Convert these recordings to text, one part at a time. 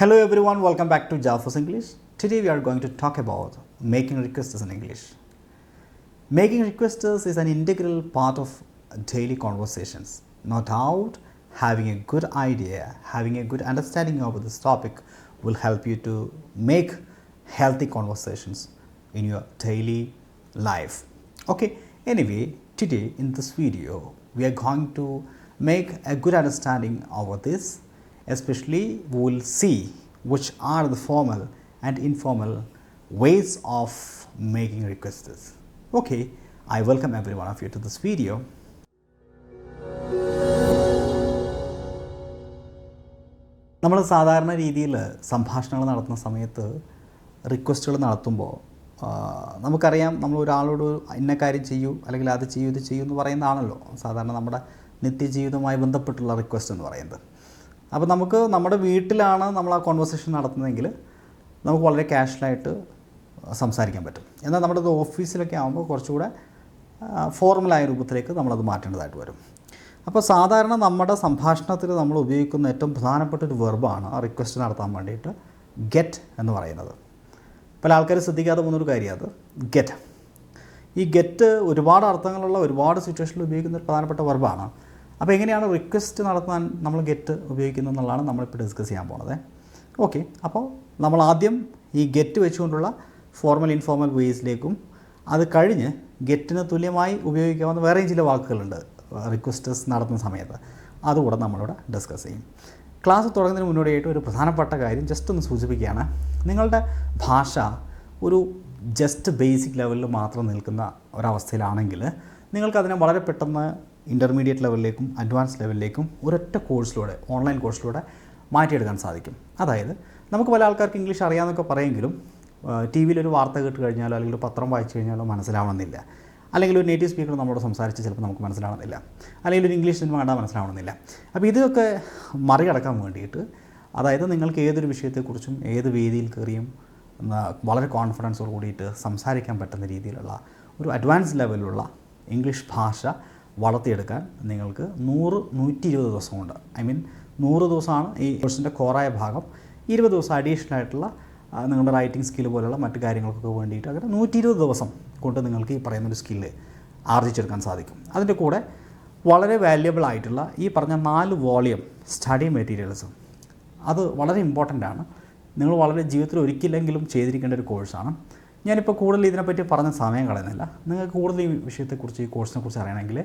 Hello everyone, welcome back to Javas English. Today we are going to talk about making requests in English. Making requests is an integral part of daily conversations. No doubt, having a good idea, having a good understanding of this topic will help you to make healthy conversations in your daily life. Okay, anyway, today in this video, we are going to make a good understanding of this especially we will see which are the formal and informal ways of making requests. Okay, I welcome every one of you to this video. നമ്മൾ സാധാരണ രീതിയിൽ സംഭാഷണങ്ങൾ നടത്തുന്ന സമയത്ത് റിക്വസ്റ്റുകൾ നടത്തുമ്പോൾ നമുക്കറിയാം നമ്മൾ ഒരാളോട് ഇന്ന കാര്യം ചെയ്യൂ അല്ലെങ്കിൽ അത് ചെയ്യൂ ഇത് ചെയ്യൂ എന്ന് പറയുന്നതാണല്ലോ സാധാരണ നമ്മുടെ നിത്യജീവിതവുമായി ബന്ധപ്പെട്ടുള്ള റിക്വസ്റ്റ് എന്ന് പറയുന്നത് അപ്പോൾ നമുക്ക് നമ്മുടെ വീട്ടിലാണ് നമ്മൾ ആ കോൺവെർസേഷൻ നടത്തുന്നതെങ്കിൽ നമുക്ക് വളരെ കാഷ്വലായിട്ട് സംസാരിക്കാൻ പറ്റും. എന്നാൽ നമ്മുടെ ഓഫീസിലൊക്കെ ആകുമ്പോൾ കുറച്ചുകൂടെ ഫോർമലായ രൂപത്തിലേക്ക് നമ്മളത് മാറ്റേണ്ടതായിട്ട് വരും. അപ്പോൾ സാധാരണ നമ്മുടെ സംഭാഷണത്തിൽ നമ്മൾ ഉപയോഗിക്കുന്ന ഏറ്റവും പ്രധാനപ്പെട്ട ഒരു വെർബാണ് ആ റിക്വസ്റ്റ് നടത്താൻ വേണ്ടിയിട്ട് ഗെറ്റ് എന്ന് പറയുന്നത്. പല ആൾക്കാർ ശ്രദ്ധിക്കാതെ പോകുന്നൊരു കാര്യം അത് ഗെറ്റ് ഈ ഗെറ്റ് ഒരുപാട് അർത്ഥങ്ങളുള്ള ഒരുപാട് സിറ്റുവേഷനിൽ ഉപയോഗിക്കുന്ന ഒരു പ്രധാനപ്പെട്ട വെർബാണ് അപ്പോൾ എങ്ങനെയാണ് റിക്വസ്റ്റ് നടത്താൻ നമ്മൾ ഗെറ്റ് ഉപയോഗിക്കുന്നത് എന്നുള്ളതാണ് നമ്മളിപ്പോൾ ഡിസ്കസ് ചെയ്യാൻ പോണത്. ഓക്കെ അപ്പോൾ നമ്മൾ ആദ്യം ഈ ഗെറ്റ് വെച്ചുകൊണ്ടുള്ള ഫോർമൽ ഇൻഫോർമൽ വേസിലേക്കും അത് കഴിഞ്ഞ് ഗെറ്റിന് തുല്യമായി ഉപയോഗിക്കാവുന്ന വേറെയും ചില വാക്കുകളുണ്ട് റിക്വസ്റ്റസ് നടത്തുന്ന സമയത്ത്. അതുകൂടെ നമ്മളിവിടെ ഡിസ്കസ് ചെയ്യും. ക്ലാസ് തുടങ്ങുന്നതിന് മുന്നോടിയായിട്ട് ഒരു പ്രധാനപ്പെട്ട കാര്യം ജസ്റ്റ് ഒന്ന് സൂചിപ്പിക്കുകയാണ്. നിങ്ങളുടെ ഭാഷ ഒരു ജസ്റ്റ് ബേസിക് ലെവലിൽ മാത്രം നിൽക്കുന്ന ഒരവസ്ഥയിലാണെങ്കിൽ നിങ്ങൾക്കതിനെ വളരെ പെട്ടെന്ന് ഇന്റർമീഡിയറ്റ് ലെവലിലേക്കും അഡ്വാൻസ് ലെവലിലേക്കും ഒരൊറ്റ കോഴ്സിലൂടെ ഓൺലൈൻ കോഴ്സിലൂടെ മാറ്റിയെടുക്കാൻ സാധിക്കും. അതായത് നമുക്ക് പല ആൾക്കാർക്ക് ഇംഗ്ലീഷ് അറിയാമെന്നൊക്കെ പറയുമെങ്കിലും ടി വിയിലൊരു വാർത്ത കേട്ട് കഴിഞ്ഞാലോ അല്ലെങ്കിൽ ഒരു പത്രം വായിച്ചു കഴിഞ്ഞാലോ മനസ്സിലാവണമെന്നില്ല. അല്ലെങ്കിൽ ഒരു നേറ്റീവ് സ്പീക്കർ നമ്മളോട് സംസാരിച്ച് ചിലപ്പോൾ നമുക്ക് മനസ്സിലാവണമെന്നില്ല. അല്ലെങ്കിൽ ഒരു ഇംഗ്ലീഷ് സിനിമ കണ്ടാൽ മനസ്സിലാവണമെന്നില്ല. അപ്പോൾ ഇതൊക്കെ മറികടക്കാൻ വേണ്ടിയിട്ട് അതായത് നിങ്ങൾക്ക് ഏതൊരു വിഷയത്തെക്കുറിച്ചും ഏത് വേദിയിൽ കയറിയും വളരെ കോൺഫിഡൻസോട് കൂടിയിട്ട് സംസാരിക്കാൻ പറ്റുന്ന രീതിയിലുള്ള ഒരു അഡ്വാൻസ് ലെവലിലുള്ള ഇംഗ്ലീഷ് ഭാഷ വളർത്തിയെടുക്കാൻ നിങ്ങൾക്ക് നൂറ് നൂറ്റി ഇരുപത് ദിവസം ഐ മീൻ നൂറ് ദിവസമാണ് ഈ കോഴ്സിന്റെ കോറായ ഭാഗം. ഇരുപത് ദിവസം അഡീഷണൽ ആയിട്ടുള്ള നിങ്ങളുടെ റൈറ്റിംഗ് സ്കിൽ പോലുള്ള മറ്റു കാര്യങ്ങൾക്കൊക്കെ വേണ്ടിയിട്ട് അങ്ങനെ നൂറ്റി ഇരുപത് ദിവസം കൊണ്ട് നിങ്ങൾക്ക് ഈ പറയുന്നൊരു സ്കില്ല് ആർജിച്ചെടുക്കാൻ സാധിക്കും. അതിന്റെ കൂടെ വളരെ വാല്യുബിൾ ആയിട്ടുള്ള ഈ പറഞ്ഞ നാല് വോളിയം സ്റ്റഡി മെറ്റീരിയൽസ് അത് വളരെ ഇമ്പോർട്ടന്റ് ആണ്. നിങ്ങൾ വളരെ ജീവിതത്തിൽ ഒരിക്കലെങ്കിലും ചെയ്തിരിക്കേണ്ട ഒരു കോഴ്സാണ് ഞാനിപ്പോൾ കൂടുതൽ ഇതിനെപ്പറ്റി പറഞ്ഞ സമയം കളയുന്നില്ല. നിങ്ങൾക്ക് കൂടുതൽ ഈ വിഷയത്തെക്കുറിച്ച് ഈ കോഴ്സിനെക്കുറിച്ച് അറിയണമെങ്കിൽ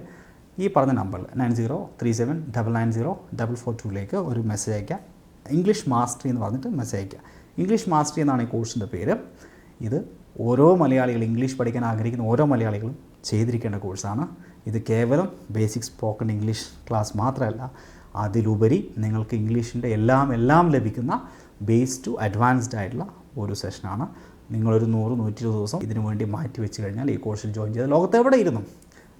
ഈ പറഞ്ഞ number nine zero three seven double nine zero double four ടുവിലേക്ക് ഒരു മെസ്സേജ് അയയ്ക്കുക. ഇംഗ്ലീഷ് മാസ്റ്ററി എന്ന് പറഞ്ഞിട്ട് മെസ്സേജ് അയയ്ക്കുക. ഇംഗ്ലീഷ് മാസ്റ്ററി എന്നാണ് ഈ കോഴ്സിന്റെ പേര്. ഇത് ഓരോ മലയാളികളും ഇംഗ്ലീഷ് പഠിക്കാൻ ആഗ്രഹിക്കുന്ന ഓരോ മലയാളികളും ചെയ്തിരിക്കേണ്ട കോഴ്സാണ്. ഇത് കേവലം ബേസിക് സ്പോക്കൺ ഇംഗ്ലീഷ് ക്ലാസ് മാത്രമല്ല അതിലുപരി നിങ്ങൾക്ക് ഇംഗ്ലീഷിന്റെ എല്ലാം എല്ലാം ലഭിക്കുന്ന ബേസ് ടു അഡ്വാൻസ്ഡ് ആയിട്ടുള്ള ഒരു സെഷനാണ് നിങ്ങളൊരു നൂറ് നൂറ്റി ഇരുപത് ദിവസം ഇതിനു വേണ്ടി മാറ്റി വെച്ച് കഴിഞ്ഞാൽ ഈ കോഴ്സിൽ ജോയിൻ ചെയ്ത് ലോകത്ത് എവിടെ ഇരുന്നും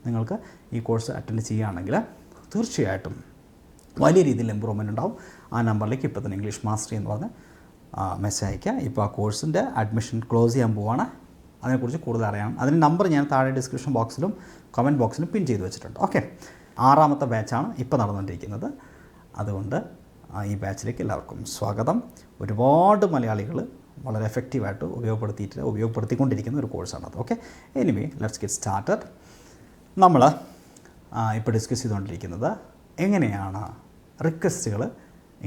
നിങ്ങൾക്ക് ഈ കോഴ്സ് അറ്റൻഡ് ചെയ്യുകയാണെങ്കിൽ തീർച്ചയായിട്ടും വലിയ രീതിയിൽ ഇമ്പ്രൂവ്മെന്റ് ഉണ്ടാവും. ആ നമ്പറിലേക്ക് ഇപ്പോൾ തന്നെ ഇംഗ്ലീഷ് മാസ്റ്ററി എന്ന് പറഞ്ഞ് മെസ്സേജ് അയയ്ക്കുക. ഇപ്പോൾ ആ കോഴ്സിന്റെ അഡ്മിഷൻ ക്ലോസ് ചെയ്യാൻ പോവാണ്. അതിനെക്കുറിച്ച് കൂടുതൽ അറിയാം. അതിന്റെ നമ്പർ ഞാൻ താഴെ ഡിസ്ക്രിപ്ഷൻ ബോക്സിലും കമന്റ് ബോക്സിലും പിൻ ചെയ്ത് വെച്ചിട്ടുണ്ട്. ഓക്കെ ആറാമത്തെ ബാച്ചാണ് ഇപ്പോൾ നടന്നുകൊണ്ടിരിക്കുന്നത്. അതുകൊണ്ട് ഈ ബാച്ചിലേക്ക് എല്ലാവർക്കും സ്വാഗതം. ഒരുപാട് മലയാളികൾ വളരെ എഫക്റ്റീവായിട്ട് ഉപയോഗപ്പെടുത്തിയിട്ട് ഉപയോഗപ്പെടുത്തിക്കൊണ്ടിരിക്കുന്ന ഒരു കോഴ്സാണത് okay anyway let's get started നമ്മൾ ഇപ്പോൾ ഡിസ്കസ് ചെയ്തുകൊണ്ടിരിക്കുന്നത് എങ്ങനെയാണ് റിക്വസ്റ്റുകൾ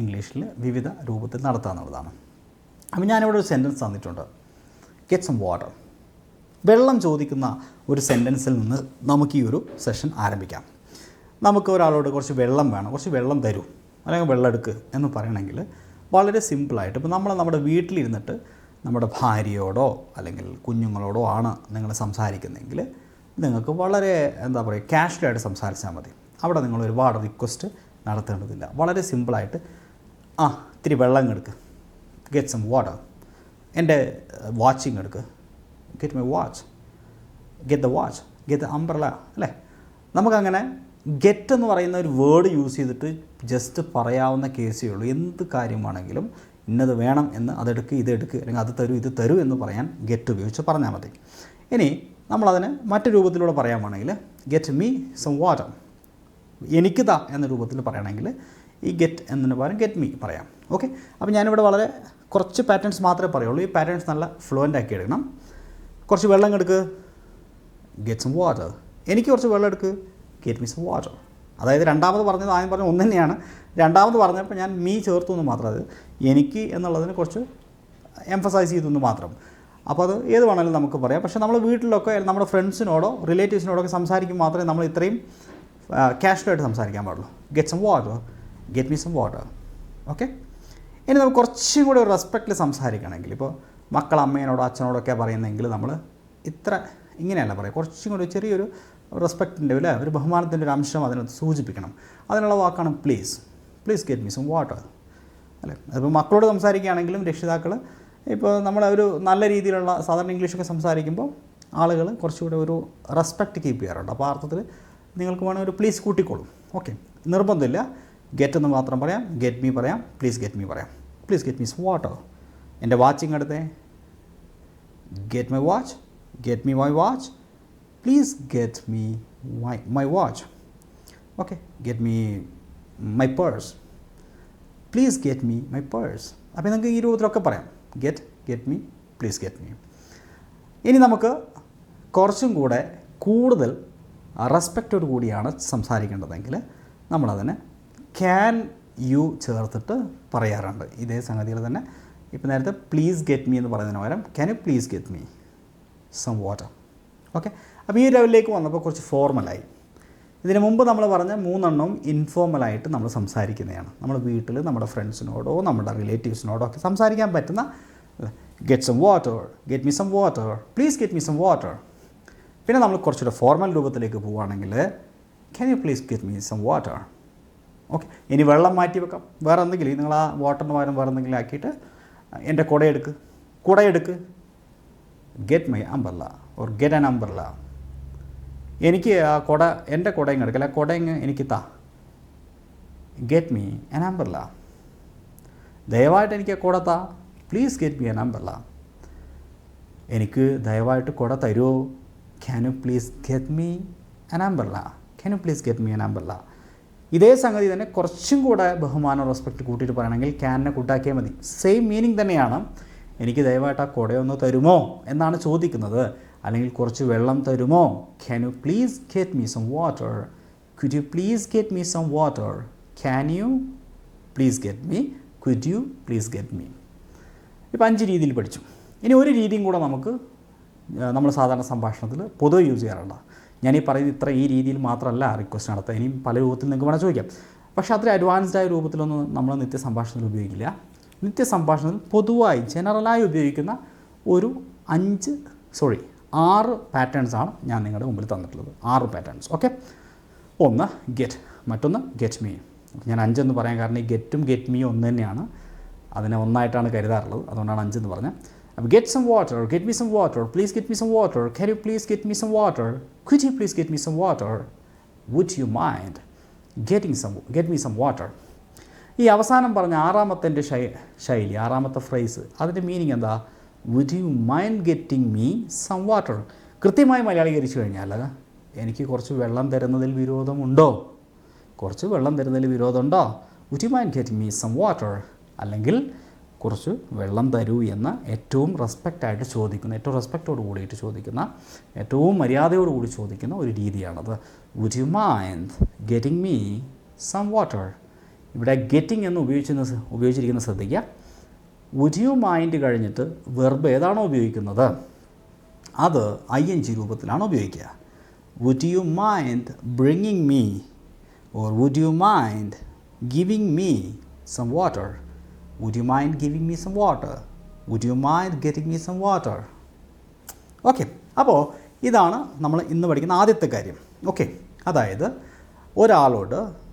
ഇംഗ്ലീഷിൽ വിവിധ രൂപത്തിൽ നടത്തുക എന്നുള്ളതാണ്. അപ്പോൾ ഞാനിവിടെ ഒരു സെന്റൻസ് തന്നിട്ടുണ്ട്. ഗെറ്റ് സം വാട്ടർ വെള്ളം ചോദിക്കുന്ന ഒരു സെന്റൻസിൽ നിന്ന് നമുക്ക് ഈ ഒരു സെഷൻ ആരംഭിക്കാം. നമുക്ക് ഒരാളോട് കുറച്ച് വെള്ളം വേണം കുറച്ച് വെള്ളം തരൂ അല്ലെങ്കിൽ വെള്ളം എടുക്കുക എന്ന് പറയണമെങ്കിൽ വളരെ സിമ്പിളായിട്ട്. ഇപ്പോൾ നമ്മൾ നമ്മുടെ വീട്ടിലിരുന്നിട്ട് നമ്മുടെ ഭാര്യയോടോ അല്ലെങ്കിൽ കുഞ്ഞുങ്ങളോടോ ആണ് നിങ്ങൾ സംസാരിക്കുന്നതെങ്കിൽ നിങ്ങൾക്ക് വളരെ എന്താ പറയുക ക്യാഷ്വലായിട്ട് സംസാരിച്ചാൽ മതി. അവിടെ നിങ്ങൾ ഒരുപാട് റിക്വസ്റ്റ് നടത്തേണ്ടതില്ല. വളരെ സിമ്പിളായിട്ട് ആ ഇത്തിരി വെള്ളം എടുക്ക്. ഗെറ്റ് സം വാട്ടർ എന്റെ വാച്ചിങ് എടുക്ക്. Get my watch get the watch get the umbrella അല്ലേ? നമുക്കങ്ങനെ ഗെറ്റ് എന്ന് പറയുന്ന ഒരു വേർഡ് യൂസ് ചെയ്തിട്ട് ജസ്റ്റ് പറയാവുന്ന കേസേ ഉള്ളൂ. എന്ത് കാര്യമാണെങ്കിലും ഇന്നത് വേണം എന്ന് അതെടുക്ക് ഇതെടുക്ക് അല്ലെങ്കിൽ അത് തരൂ ഇത് തരൂ എന്ന് പറയാൻ ഗെറ്റ് ഉപയോഗിച്ച് പറഞ്ഞാൽ മതി. ഇനി നമ്മളതിന് മറ്റു രൂപത്തിലൂടെ പറയാമാണെങ്കിൽ ഗെറ്റ് മീ സം വാട്ടർ എനിക്ക് ത എന്ന രൂപത്തിൽ പറയണമെങ്കിൽ ഈ ഗെറ്റ് എന്നതിന് പകരം ഗെറ്റ് മീ പറയാം. ഓക്കെ അപ്പോൾ ഞാനിവിടെ വളരെ കുറച്ച് പാറ്റേൺസ് മാത്രമേ പറയുള്ളൂ. ഈ പാറ്റേൺസ് നല്ല ഫ്ലുവന്റ് ആക്കി എടുക്കണം. കുറച്ച് വെള്ളം എടുക്ക്. ഗെറ്റ് സം വാട്ടർ എനിക്ക് കുറച്ച് വെള്ളം എടുക്ക്. ഗെറ്റ് മീ സം വാട്ടർ അതായത് രണ്ടാമത് പറഞ്ഞത് ആദ്യം പറഞ്ഞ ഒന്ന് തന്നെയാണ്. രണ്ടാമത് പറഞ്ഞപ്പോൾ ഞാൻ മീ ചേർത്തു എന്ന് മാത്രം. അത് എനിക്ക് എന്നുള്ളതിന് കുറച്ച് എംഫസൈസ് ചെയ്തു എന്ന് മാത്രം. അപ്പോൾ അത് ഏത് വേണമെങ്കിലും നമുക്ക് പറയാം. പക്ഷേ നമ്മൾ വീട്ടിലൊക്കെ നമ്മുടെ ഫ്രണ്ട്സിനോടോ റിലേറ്റീവ്സിനോടോ ഒക്കെ സംസാരിക്കും മാത്രമേ നമ്മൾ ഇത്രയും ക്യാഷ്വലായിട്ട് സംസാരിക്കാൻ പാടുള്ളൂ. Get some water get me some water okay ഇനി നമുക്ക് കുറച്ചും കൂടി ഒരു റെസ്പെക്റ്റിൽ സംസാരിക്കണമെങ്കിൽ. ഇപ്പോൾ മക്കൾ അമ്മേനോടോ അച്ഛനോടൊക്കെ പറയുന്നെങ്കിൽ നമ്മൾ ഇത്ര ഇങ്ങനെയല്ല പറയുക. കുറച്ചും കൂടി ചെറിയൊരു റെസ്പെക്റ്റിന്റെ അല്ലേ? ഒരു ബഹുമാനത്തിന്റെ ഒരു അംശം അതിനകത്ത് സൂചിപ്പിക്കണം. അതിനുള്ള വാക്കാണ് please please get me some water അല്ലേ? അതിപ്പോൾ മക്കളോട് സംസാരിക്കുകയാണെങ്കിലും രക്ഷിതാക്കൾ ഇപ്പോൾ നമ്മൾ ഒരു നല്ല രീതിയിലുള്ള സാധാരണ ഇംഗ്ലീഷൊക്കെ സംസാരിക്കുമ്പോൾ ആളുകൾ കുറച്ചുകൂടെ ഒരു റെസ്പെക്റ്റ് കീപ്പ് ചെയ്യാറുണ്ട്. അപ്പോൾ അർത്ഥത്തിൽ നിങ്ങൾക്ക് വേണമെങ്കിൽ ഒരു പ്ലീസ് കൂട്ടിക്കോളും. ഓക്കെ നിർബന്ധമില്ല. ഗെറ്റ് എന്ന് മാത്രം പറയാം. ഗെറ്റ് മീ പറയാം. പ്ലീസ് ഗെറ്റ് മീ പറയാം. Please get me some water എന്റെ വാച്ചിങ് എടുത്തേ get my watch get me my watch please get me my, my watch. Okay get me my purse. Please get me my purse അപ്പോൾ നമുക്ക് ഈ രൂപത്തിലൊക്കെ പറയാം. Get get me please get me ഇനി നമുക്ക് കുറച്ചും കൂടെ കൂടുതൽ റെസ്പെക്റ്റോട് കൂടിയാണ് സംസാരിക്കേണ്ടതെങ്കിൽ നമ്മളതിനെ ക്യാൻ യു ചേർത്തിട്ട് പറയാറുണ്ട്. ഇതേ സംഗതിയിൽ തന്നെ. ഇപ്പോൾ നേരത്തെ പ്ലീസ് ഗെറ്റ് മീ എന്ന് പറയുന്നതിന് പകരം can you please get me some water okay അപ്പോൾ ഈ ലെവലിലേക്ക് വന്നപ്പോൾ കുറച്ച് ഫോർമലായി. ഇതിനു മുമ്പ് നമ്മൾ പറഞ്ഞ മൂന്നെണ്ണവും ഇൻഫോർമലായിട്ട് നമ്മൾ സംസാരിക്കുന്നതാണ്. നമ്മൾ വീട്ടിൽ നമ്മുടെ ഫ്രണ്ട്സിനോടോ നമ്മുടെ റിലേറ്റീവ്സിനോടോ ഒക്കെ സംസാരിക്കാൻ പറ്റുന്ന get some water get me some water please get me some water പിന്നെ നമ്മൾ കുറച്ചുകൂടെ ഫോർമൽ രൂപത്തിലേക്ക് പോവുകയാണെങ്കിൽ can you please get me some water okay ഇനി വെള്ളം മാറ്റി വെക്കാം. വേറെ എന്തെങ്കിലും? നിങ്ങൾ ആ വാട്ടറിന് പകരം വേറെ എന്തെങ്കിലും ആക്കിയിട്ട് എന്റെ കുടയെടുക്ക് കുടയെടുക്ക്. Get my umbrella or get an umbrella എനിക്ക് ആ കുട എന്റെ കുട ഇങ്ങ് എടുക്കല്ല? കുട ഇങ്ങ് എനിക്ക് താ. ഗെറ്റ് മീ എൻ അമ്പർല ദയവായിട്ട് എനിക്ക് കുട താ. Please get me an umbrella എനിക്ക് ദയവായിട്ട് കുട തരുമോ can you please get me an umbrella can you please get me an umbrella ഇതേ സംഗതി തന്നെ കുറച്ചും കൂടെ ബഹുമാനം റെസ്പെക്റ്റ് കൂട്ടിയിട്ട് പറയണമെങ്കിൽ ക്യാനെ കൂട്ടാക്കിയാൽ മതി. സെയിം മീനിങ് തന്നെയാണ് എനിക്ക് ദയവായിട്ട് ആ കുടയൊന്ന് തരുമോ എന്നാണ് ചോദിക്കുന്നത്. അല്ലെങ്കിൽ കുറച്ച് വെള്ളം തരുമോ? Can you please get me some water could you please get me some water can you please get me could you please get me ഇപ്പം അഞ്ച് രീതിയിൽ പഠിച്ചു. ഇനി ഒരു രീതിയും കൂടെ നമുക്ക് നമ്മൾ സാധാരണ സംഭാഷണത്തിൽ പൊതുവെ യൂസ് ചെയ്യാറുണ്ട്. ഞാൻ ഈ പറയുന്നത് ഇത്ര ഈ രീതിയിൽ മാത്രമല്ല റിക്വസ്റ്റ് നടത്തുക. ഇനിയും പല രൂപത്തിൽ നിങ്ങൾക്ക് വേണം ചോദിക്കാം. പക്ഷേ അത്ര അഡ്വാൻസ്ഡ് ആയ രൂപത്തിലൊന്നും നമ്മൾ നിത്യ സംഭാഷണത്തിൽ ഉപയോഗിക്കില്ല. നിത്യ സംഭാഷണത്തിൽ പൊതുവായി ജനറലായി ഉപയോഗിക്കുന്ന ഒരു അഞ്ച് സോറി ആറ് പാറ്റേൺസ് ആണ് ഞാൻ നിങ്ങളുടെ മുമ്പിൽ തന്നിട്ടുള്ളത്. ആറ് പാറ്റേൺസ് ഓക്കെ ഒന്ന് ഗെറ്റ് മറ്റൊന്ന് ഗെറ്റ് മീ ഞാൻ അഞ്ചെന്ന് പറയാൻ കാരണം ഈ ഗെറ്റും ഗെറ്റ് മീ ഒന്ന് തന്നെയാണ്. അതിനെ ഒന്നായിട്ടാണ് കരുതാറുള്ളത്. അതുകൊണ്ടാണ് അഞ്ചെന്ന് പറഞ്ഞത്. അപ്പോൾ get some water get me some water please get me some water can you please get me some water could you please get me some water would you mind getting some get me some water ഈ അവസാനം പറഞ്ഞ ആറാമത്തെ ശൈ ശൈലി ആറാമത്തെ phrase അതിന്റെ meaning എന്താ? Would you mind getting me some water കൃത്യമായി മലയാളീകരിച്ചു കഴിഞ്ഞാൽ എനിക്ക് കുറച്ച് വെള്ളം തരുന്നതിൽ വിരോധമുണ്ടോ? കുറച്ച് വെള്ളം തരുന്നതിൽ വിരോധമുണ്ടോ? Would you mind getting me some water അല്ലെങ്കിൽ കുറച്ച് വെള്ളം തരൂ എന്ന് ഏറ്റവും റെസ്പെക്റ്റായിട്ട് ചോദിക്കുന്ന ഏറ്റവും റെസ്പെക്റ്റോട് കൂടിയിട്ട് ചോദിക്കുന്ന ഏറ്റവും മര്യാദയോട് കൂടി ചോദിക്കുന്ന ഒരു രീതിയാണത്. Would you mind getting me some water ഇവിടെ ഗെറ്റിംഗ് എന്ന് ഉപയോഗിച്ചിരുന്ന ഉപയോഗിച്ചിരിക്കുന്ന ശ്രദ്ധിക്കുക. വുഡ് യു മൈൻഡ് കഴിഞ്ഞിട്ട് വെർബ് ഏതാണോ ഉപയോഗിക്കുന്നത്? അത് ഐ എൻ ജി രൂപത്തിലാണ് ഉപയോഗിക്കുക. Would you mind bringing me or would you mind giving me some water would you mind giving me some water would you mind getting me some water okay അപ്പോൾ ഇതാണ് നമ്മൾ ഇന്ന് പഠിക്കുന്ന ആദ്യത്തെ കാര്യം. Okay അതായത് ഒരാളോട്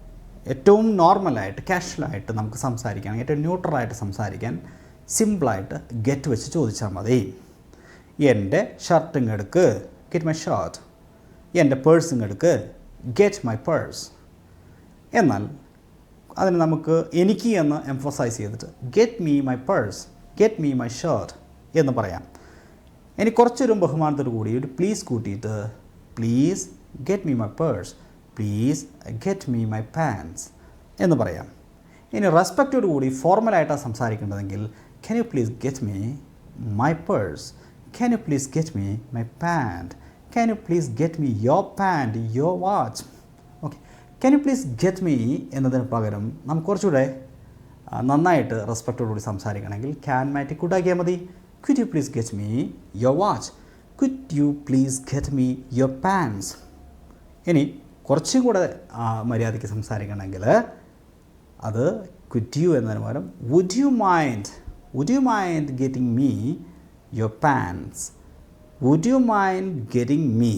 ഏറ്റവും നോർമലായിട്ട് കാഷ്വലായിട്ട് നമുക്ക് സംസാരിക്കാൻ ഏറ്റവും ന്യൂട്രലായിട്ട് സംസാരിക്കാൻ സിമ്പിളായിട്ട് ഗെറ്റ് വെച്ച് ചോദിച്ചാൽ മതി. എന്റെ ഷർട്ട് ഇങ്ങെടുക്ക് ഗെറ്റ് മൈ ഷർട്ട് എന്റെ പേഴ്സ് ഇങ്ങെടുക്ക് ഗെറ്റ് മൈ പേഴ്സ് എന്നാൽ അതിന് നമുക്ക് എനിക്ക് എന്ന് എംഫസൈസ് ചെയ്തിട്ട് get me my purse get me my shirt എന്ന് പറയാം. ഇനി കുറച്ചൊരു ബഹുമാനത്തോടു കൂടി ഒരു പ്ലീസ് കൂട്ടിയിട്ട് please get me my purse please get me my pants എന്ന് പറയാം. ഇനി റെസ്പെക്റ്റോട് കൂടി ഫോർമലായിട്ടാണ് സംസാരിക്കേണ്ടതെങ്കിൽ can you please get me my purse? Can you please get me my pant? Can you please get me your pant, your watch? Okay can you please get me എന്നതിന് പകരം നമുക്ക് കുറച്ചുകൂടെ നന്നായിട്ട് റെസ്പെക്റ്റോടുകൂടി സംസാരിക്കണമെങ്കിൽ ക്യാൻ മാറ്റി കൂട്ടാക്കിയാൽ മതി could you please get me your watch could you please get me your pants ഇനി കുറച്ചും കൂടെ മര്യാദയ്ക്ക് സംസാരിക്കണമെങ്കിൽ അത് ക്വിറ്റ് യു എന്നതിന് പകരം would you mind would you mind getting me your pants? Would you mind getting me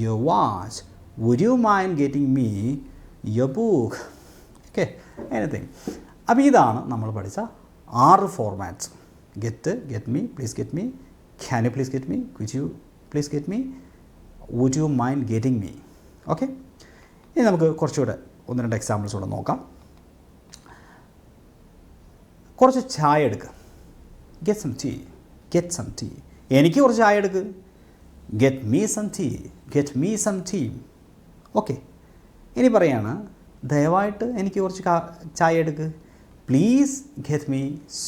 your watch? Would you mind getting me your book? Okay anything അപ്പോൾ ഇതാണ് നമ്മൾ പഠിച്ച ആറ് formats get get me please get me can you please get me could you please get me would you mind getting me okay ഇനി നമുക്ക് കുറച്ചുകൂടെ ഒന്ന് രണ്ട് എക്സാമ്പിൾസ് കൂടെ നോക്കാം. കുറച്ച് ചായ എടുക്കുക get some tea get some tea എനിക്ക് കുറച്ച് ചായ എടുക്ക്. Get me some tea get me some tea okay ഇനി പറയാണ് ദയവായിട്ട് എനിക്ക് കുറച്ച് ചായ എടുക്ക്. Please get me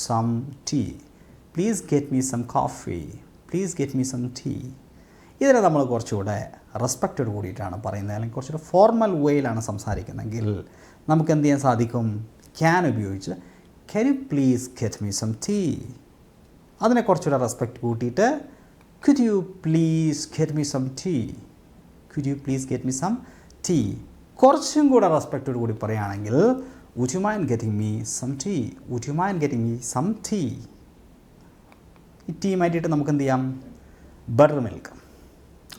some tea please get me some coffee please get me some tea ഇതിനെ നമ്മൾ കുറച്ചുകൂടെ റെസ്പെക്റ്റോട് കൂടിയിട്ടാണ് പറയുന്നത്. അല്ലെങ്കിൽ കുറച്ചുകൂടെ ഫോർമൽ വേയിലാണ് സംസാരിക്കുന്നതെങ്കിൽ നമുക്ക് എന്ത് ചെയ്യാൻ സാധിക്കും? ക്യാൻ ഉപയോഗിച്ച് can you please get me some tea അതിനെ കുറച്ചുകൂടെ റെസ്പെക്റ്റ് കൂട്ടിയിട്ട് could you please get me some tea could you please get me some tea കുറച്ചും കൂടെ റെസ്പെക്റ്റോട് കൂടി പറയുകയാണെങ്കിൽ would you mind getting me some tea would you mind getting me some tea ഈ tea മാറ്റിയിട്ട് നമുക്ക് എന്ത് ചെയ്യാം ബട്ടർ മിൽക്ക്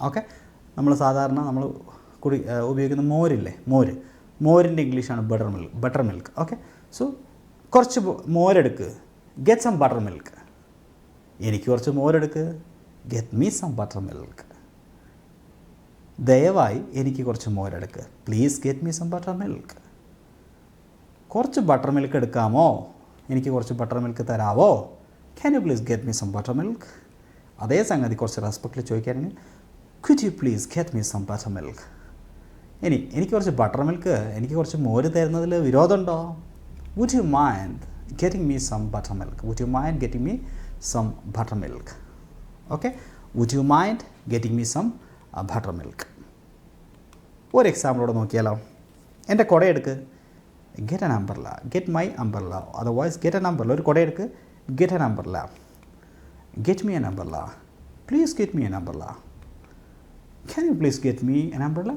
ഓക്കെ നമ്മൾ സാധാരണ നമ്മൾ കുടി ഉപയോഗിക്കുന്ന മോരില്ലേ? മോര്. മോരിന്റെ ഇംഗ്ലീഷാണ് butter milk butter milk okay so കുറച്ച് മോരെടുക്ക്. ഗെറ്റ് സം ബട്ടർ മിൽക്ക് എനിക്ക് കുറച്ച് മോരെടുക്ക്. Get me some butter milk ദയവായി എനിക്ക് കുറച്ച് മോരെടുക്ക്. Please get me some butter milk കുറച്ച് ബട്ടർ മിൽക്ക് എടുക്കാമോ? എനിക്ക് കുറച്ച് ബട്ടർ മിൽക്ക് തരാവോ? Can you please get me some butter milk അതേ സംഗതി കുറച്ച് റെസ്പെക്റ്റിൽ ചോദിക്കുകയാണെങ്കിൽ could you please get me some butter milk ഇനി എനിക്ക് കുറച്ച് ബട്ടർ മിൽക്ക് എനിക്ക് കുറച്ച് മോര് തരുന്നതിൽ വിരോധമുണ്ടോ? Would you mind getting me some butter milk would you mind getting me some butter milk okay would you mind getting me some butter milk ഒരു എക്സാമ്പിളോടെ നോക്കിയാലോ എന്റെ കുട എടുക്ക് get an umbrella get my umbrella otherwise get an umbrella ഒരു കുട എടുക്ക് get an umbrella get me an umbrella please get me an umbrella can you please get me an umbrella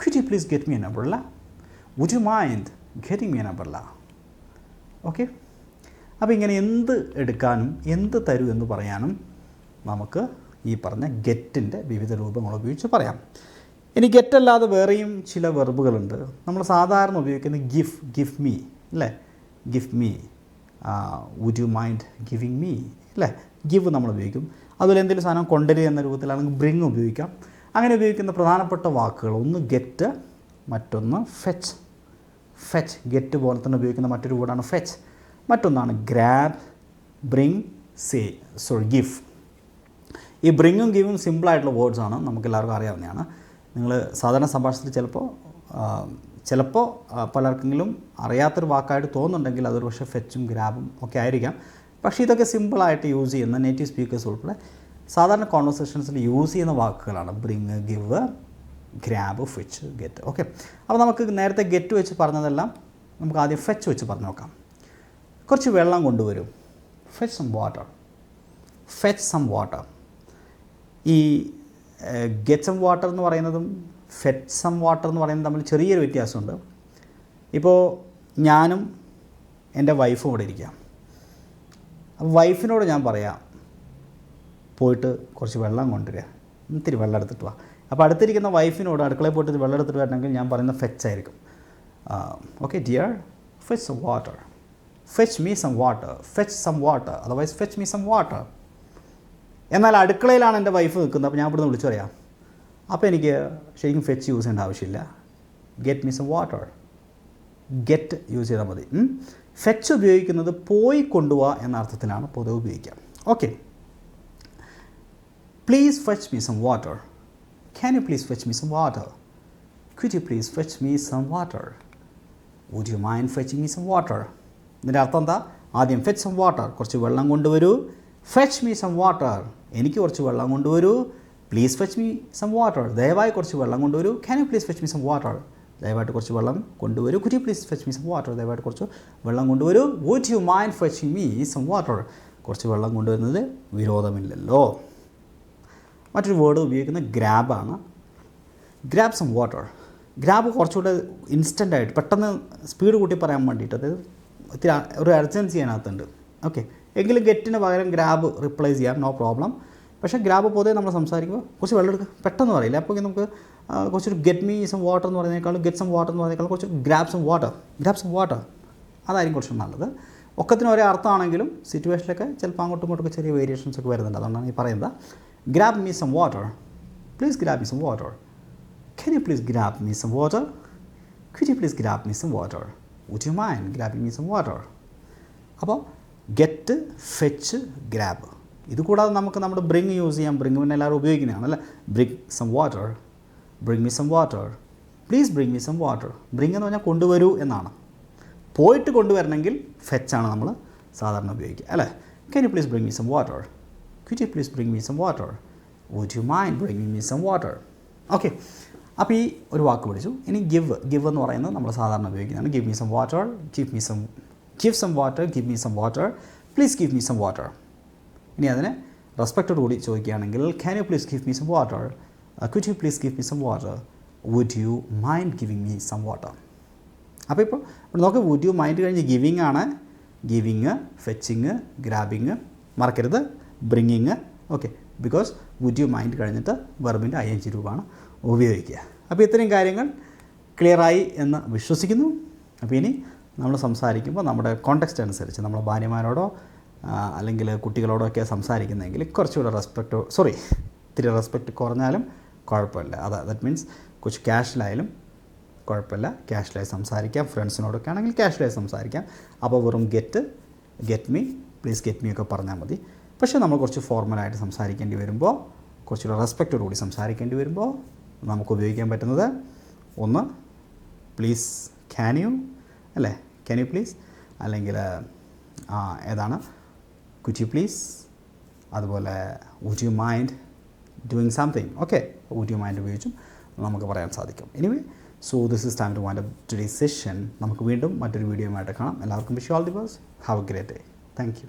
could you please get me an umbrella? Would you mind me an umbrella? Okay? അപ്പോൾ ഇങ്ങനെ എന്ത് എടുക്കാനും എന്ത് തരൂ എന്ന് പറയാനും നമുക്ക് ഈ പറഞ്ഞ ഗെറ്റിന്റെ വിവിധ രൂപങ്ങൾ ഉപയോഗിച്ച് പറയാം. ഇനി ഗെറ്റ് അല്ലാതെ വേറെയും ചില വെർബുകളുണ്ട്. നമ്മൾ സാധാരണ ഉപയോഗിക്കുന്ന ഗിഫ് ഗിഫ് മീ അല്ലേ? Give me would you mind giving me അല്ലേ? ഗിവ് നമ്മൾ ഉപയോഗിക്കും. അതുപോലെ എന്തെങ്കിലും സാധനം കൊണ്ടുവരിക എന്ന രൂപത്തിലാണെങ്കിൽ ബ്രിങ് ഉപയോഗിക്കാം. അങ്ങനെ ഉപയോഗിക്കുന്ന പ്രധാനപ്പെട്ട വാക്കുകൾ ഒന്ന് ഗെറ്റ് മറ്റൊന്ന് ഫെച്ച്. ഫെച്ച് ഗെറ്റ് പോലെ തന്നെ ഉപയോഗിക്കുന്ന മറ്റൊരു വേർഡാണ് ഫെച്ച് മറ്റൊന്നാണ് grab bring say sorry give ഈ ബ്രിങ്ങും ഗിവും സിമ്പിളായിട്ടുള്ള വേർഡ്സ് ആണ്. നമുക്ക് എല്ലാവർക്കും അറിയാവുന്നതാണ്. നിങ്ങൾ സാധാരണ സംഭാഷണത്തിൽ ചിലപ്പോൾ ചിലപ്പോൾ പലർക്കെങ്കിലും അറിയാത്തൊരു വാക്കായിട്ട് തോന്നുന്നുണ്ടെങ്കിൽ അതൊരു പക്ഷേ ഫെച്ചും ഗ്രാബും ഒക്കെ ആയിരിക്കാം. പക്ഷേ ഇതൊക്കെ സിമ്പിളായിട്ട് യൂസ് ചെയ്യുന്ന നേറ്റീവ് സ്പീക്കേഴ്സ് ഉൾപ്പെടെ സാധാരണ കോൺവെർസേഷൻസിൽ യൂസ് ചെയ്യുന്ന വാക്കുകളാണ്. Bring give grab fetch get okay അപ്പോൾ നമുക്ക് നേരത്തെ ഗെറ്റ് വെച്ച് പറഞ്ഞതെല്ലാം നമുക്ക് ആദ്യം ഫെച്ച് വെച്ച് പറഞ്ഞു നോക്കാം. കുറച്ച് വെള്ളം കൊണ്ടുവരും. Fetch some water fetch some water ഈ ഗെറ്റ് സം വാട്ടർ എന്ന് പറയുന്നതും ഫെറ്റ് സം വാട്ടർ എന്ന് പറയുന്നത് തമ്മിൽ ചെറിയൊരു വ്യത്യാസമുണ്ട്. ഇപ്പോൾ ഞാനും എന്റെ വൈഫും ഇവിടെ ഇരിക്കാം. അപ്പോൾ വൈഫിനോട് ഞാൻ പറയാം പോയിട്ട് കുറച്ച് വെള്ളം കൊണ്ടുവരിക ഇത്തിരി വെള്ളം എടുത്തിട്ട് വാ. അപ്പോൾ അടുത്തിരിക്കുന്ന വൈഫിനോട് അടുക്കളയിൽ പോയിട്ട് വെള്ളം എടുത്തിട്ട് വരണമെങ്കിൽ ഞാൻ പറയുന്ന ഫെച്ച് ആയിരിക്കും. Okay dear fetch some water fetch me some water fetch some water otherwise fetch me some water എന്നാൽ അടുക്കളയിലാണ് എന്റെ വൈഫ് നിൽക്കുന്നത്. അപ്പോൾ ഞാൻ ഇവിടുന്ന് വിളിച്ചു പറയാം. അപ്പോൾ എനിക്ക് ശരിക്കും ഫെച്ച് യൂസ് ചെയ്യേണ്ട ആവശ്യമില്ല. Get me some water get use ചെയ്താൽ മതി. ഫെച്ച് ഉപയോഗിക്കുന്നത് പോയി കൊണ്ടുപോവുക എന്ന അർത്ഥത്തിലാണ് പൊതുവെ ഉപയോഗിക്കുക. Okay please fetch me some water can you please fetch me some water? Could you please fetch me some water? Would you mind fetching me some water? ഇതിന്റെ അർത്ഥം എന്താ? ആദ്യം ഫെച്ച് സം വാട്ടർ കുറച്ച് വെള്ളം കൊണ്ടുവരൂ. ഫെച്ച് മീ സം വാട്ടർ എനിക്ക് കുറച്ച് വെള്ളം കൊണ്ടുവരൂ. Please fetch me some water ദയവായി കുറച്ച് വെള്ളം കൊണ്ടുവരൂ. Can you please fetch me some water ദയവായിട്ട് കുറച്ച് വെള്ളം കൊണ്ടുവരൂ. Could you please fetch me some water ദയവായിട്ട് കുറച്ച് വെള്ളം കൊണ്ടുവരൂ. Would you mind fetching me some water കുറച്ച് വെള്ളം കൊണ്ടുവരുന്നത് വിരോധമില്ലല്ലോ. മറ്റൊരു വേർഡ് ഉപയോഗിക്കുന്നത് ഗ്രാബാണ് ഗ്രാബ് സം വാട്ടർ ഗ്രാബ് കുറച്ചുകൂടെ ഇൻസ്റ്റന്റ് ആയിട്ട് പെട്ടെന്ന് സ്പീഡ് കൂട്ടി പറയാൻ വേണ്ടിയിട്ട് അതായത് ഇത്തിരി ഒരു അർജൻസി അതിനകത്തുണ്ട്. ഓക്കെ എങ്കിലും ഗെറ്റിന് പകരം ഗ്രാബ് റിപ്ലേസ് ചെയ്യാം. നോ പ്രോബ്ലം പക്ഷേ ഗ്രാബ് പൊതുവെ നമ്മൾ സംസാരിക്കുമ്പോൾ കുറച്ച് വെള്ളം എടുക്കുക. പെട്ടെന്ന് പറയില്ല. അപ്പോൾ നമുക്ക് കുറച്ചൊരു ഗെറ്റ് മീ സം വാട്ടർ എന്ന് പറയുന്നതിനേക്കാളും ഗെറ്റ് സം വാട്ടർ എന്ന് പറയുന്നതിനേക്കാളും കുറച്ച് grab some water grab some water അതായിരിക്കും കുറച്ച് നല്ലത്. ഒക്കത്തിന് ഒരേ അർത്ഥമാണെങ്കിലും സിറ്റുവേഷനിലൊക്കെ ചിലപ്പോൾ അങ്ങോട്ടും ഇങ്ങോട്ടൊക്കെ ചെറിയ വേരിയേഷൻസ് ഒക്കെ വരുന്നുണ്ട്. അതുകൊണ്ടാണ് ഈ പറയുന്നത്. Grab me some water. Please grab me some water. Can you please grab me some water? Could you please grab me some water? Would you mind grabbing me some water? അപ്പോൾ get fetch grab ഇത് കൂടാതെ നമുക്ക് നമ്മുടെ bring use ചെയ്യാം bring പിന്നെ എല്ലാവരും ഉപയോഗിക്കുന്നതാണ് അല്ലേ bring some water bring me some water please bring me some water bring എന്ന് പറഞ്ഞാൽ കൊണ്ടുവരൂ എന്നാണ് പോയിട്ട് കൊണ്ടുവരണമെങ്കിൽ ഫെച്ചാണ് നമ്മൾ സാധാരണ ഉപയോഗിക്കുക അല്ലേ can you please bring me some water could you please bring me some water? Would you mind bringing me some water? Okay അപ്പോൾ ഈ ഒരു വാക്ക് പഠിച്ചു. ഇനി ഗിവ് ഗിവ് എന്ന് പറയുന്നത് നമ്മൾ സാധാരണ ഉപയോഗിക്കുന്നതാണ്. Give me some water give me some give some water give me some water please give me some water ഇനി അതിന് റെസ്പെക്റ്റോട് കൂടി ചോദിക്കുകയാണെങ്കിൽ can you please give me some water could you please give me some water would you mind giving me some water അപ്പോൾ ഇപ്പോൾ നോക്ക് would you mind കഴിഞ്ഞ് giving ആണ്. ഗിവിങ് ഫെച്ചിങ് ഗ്രാബിങ് മറക്കരുത്. Bringing okay because would you mind കഴിഞ്ഞിട്ട് വെർബിന്റെ I N G രൂപമാണ് ഉപയോഗിക്കുക. അപ്പോൾ ഇത്രയും കാര്യങ്ങൾ ക്ലിയറായി എന്ന് വിശ്വസിക്കുന്നു. അപ്പോൾ ഇനി നമ്മൾ സംസാരിക്കുമ്പോൾ നമ്മുടെ കോണ്ടക്സ്റ്റ് അനുസരിച്ച് നമ്മൾ ഭാര്യമാരോടോ അല്ലെങ്കിൽ കുട്ടികളോടോ ഒക്കെ സംസാരിക്കുന്നതെങ്കിൽ കുറച്ചുകൂടെ റെസ്പെക്റ്റ് സോറി ഇത്തിരി റെസ്പെക്റ്റ് കുറഞ്ഞാലും കുഴപ്പമില്ല. അത് ദാറ്റ് മീൻസ് കുറച്ച് ക്യാഷിലായാലും കുഴപ്പമില്ല. ക്യാഷിലായി സംസാരിക്കാം. ഫ്രണ്ട്സിനോടൊക്കെ ആണെങ്കിൽ ക്യാഷിലായി സംസാരിക്കാം. അപ്പോൾ വെറും get get me please get me ഒക്കെ പറഞ്ഞാൽ മതി. പക്ഷേ നമ്മൾ കുറച്ച് ഫോർമലായിട്ട് സംസാരിക്കേണ്ടി വരുമ്പോൾ കുറച്ചുകൂടെ റെസ്പെക്റ്റോട് കൂടി സംസാരിക്കേണ്ടി വരുമ്പോൾ നമുക്ക് ഉപയോഗിക്കാൻ പറ്റുന്നത് ഒന്ന് പ്ലീസ് ക്യാൻ യു അല്ലേ? ക്യാൻ യു പ്ലീസ് അല്ലെങ്കിൽ ഏതാണ്? കുറ്റ് പ്ലീസ് അതുപോലെ would you mind doing something okay would you mind ഉപയോഗിച്ചും നമുക്ക് പറയാൻ സാധിക്കും. Anyway so this is time to wind today session നമുക്ക് വീണ്ടും മറ്റൊരു വീഡിയോയുമായിട്ട് കാണാം. എല്ലാവർക്കും wish all the best have a great day thank you